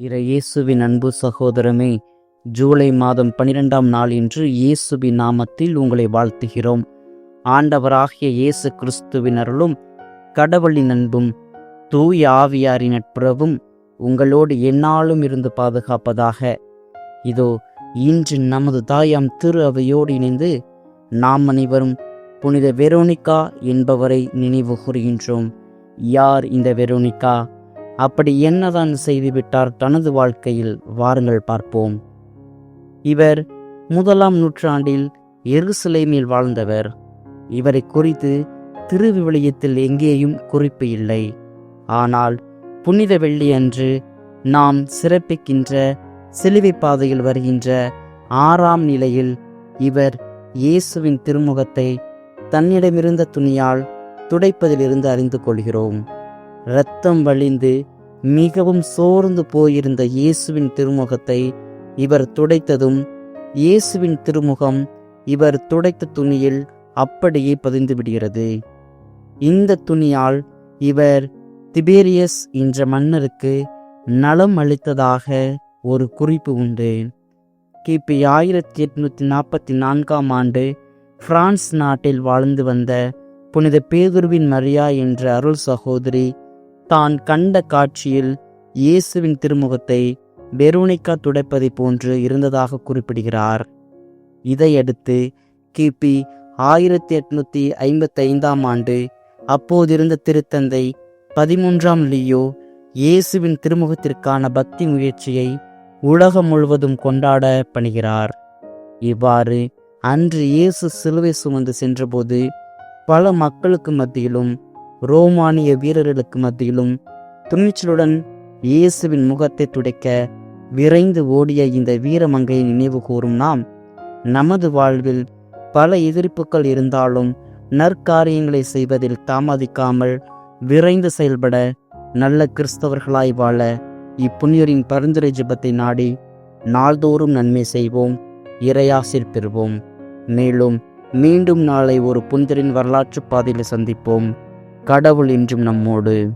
இர இயேசுவின் அன்பு சகோதரமே ஜூலை மாதம் பனிரெண்டாம் நாள் இன்று இயேசுவின் நாமத்தில் உங்களை வாழ்த்துகிறோம். ஆண்டவராகிய இயேசு கிறிஸ்துவின் அருளும் கடவுளின் அன்பும் தூய ஆவியாரின் நட்புறவும் உங்களோடு எந்நாளும் இருந்து பாதுகாப்பதாக. இதோ இன்று நமது தாயாம் திரு அவையோடு இணைந்து நாம் அனைவரும் புனித வெரோனிகா என்பவரை நினைவு கூறுகின்றோம். யார் இந்த வெரோனிகா? அப்படி என்னதான் செய்துவிட்டார் தனது வாழ்க்கையில்? வாருங்கள் பார்ப்போம். இவர் முதலாம் நூற்றாண்டில் எருசலேமில் வாழ்ந்தவர். இவரை குறித்து திருவிவிலியத்தில் எங்கேயும் குறிப்பு இல்லை. ஆனால் புனித வெள்ளி அன்று நாம் சிறப்பிக்கின்ற சிலுவை பாதையில் வருகின்ற ஆறாம் நிலையில் இவர் இயேசுவின் திருமுகத்தை தன்னிடமிருந்த துணியால் துடைப்பதிலிருந்து அறிந்து கொள்கிறோம். இரத்தம் வழிந்து மிகவும் சோர்ந்து போயிருந்த இயேசுவின் திருமுகத்தை இவர் துடைத்ததும் இயேசுவின் திருமுகம் இவர் துடைத்த துணியில் அப்படியே பதிந்து விடுகிறது. இந்த துணியால் இவர் திபேரியஸ் என்ற மன்னருக்கு நலம் அளித்ததாக ஒரு குறிப்பு உண்டு. கிபி ஆயிரத்தி எட்நூத்தி நாற்பத்தி நான்காம் ஆண்டு பிரான்ஸ் நாட்டில் வாழ்ந்து வந்த புனித பேதுருவின் மரியா என்ற அருள் சகோதரி தான் கண்ட காட்சியில் இயேசுவின் திருமுகத்தை பெரோனிக்கா துடைப்பதை போன்று இருந்ததாக குறிப்பிடுகிறார். இதையடுத்து கிபி ஆயிரத்தி எட்நூத்தி ஐம்பத்தி ஐந்தாம் ஆண்டு அப்போதிருந்த திருத்தந்தை பதிமூன்றாம் லியோ இயேசுவின் திருமுகத்திற்கான பக்தி முயற்சியை உலகம் முழுவதும் கொண்டாட பணிகிறார். இவ்வாறு அன்று இயேசு சிலுவை சுமந்து சென்றபோது பல மக்களுக்கு மத்தியிலும் ரோமானிய வீரர்களுக்கு மத்தியிலும் துணிச்சலுடன் இயேசுவின் முகத்தை துடைக்க விரைந்து ஓடிய இந்த வீரமங்கையை நினைவு கூறும் நாம். நமது வாழ்வில் பல எதிர்ப்புகள் இருந்தாலும் நற்காரியங்களை செய்வதில் தாமதிக்காமல் விரைந்து செயல்பட நல்ல கிறிஸ்தவர்களாய் வாழ இப்புண்ணியரின் பரிந்துரை ஜபத்தை நாடி நாள்தோறும் நன்மை செய்வோம் இறையாசிர் பெறுவோம். மேலும் மீண்டும் நாளை ஒரு புனிதரின் வரலாற்று பாதையில் சந்திப்போம். கடவுள் என்றும் நம்மோடு.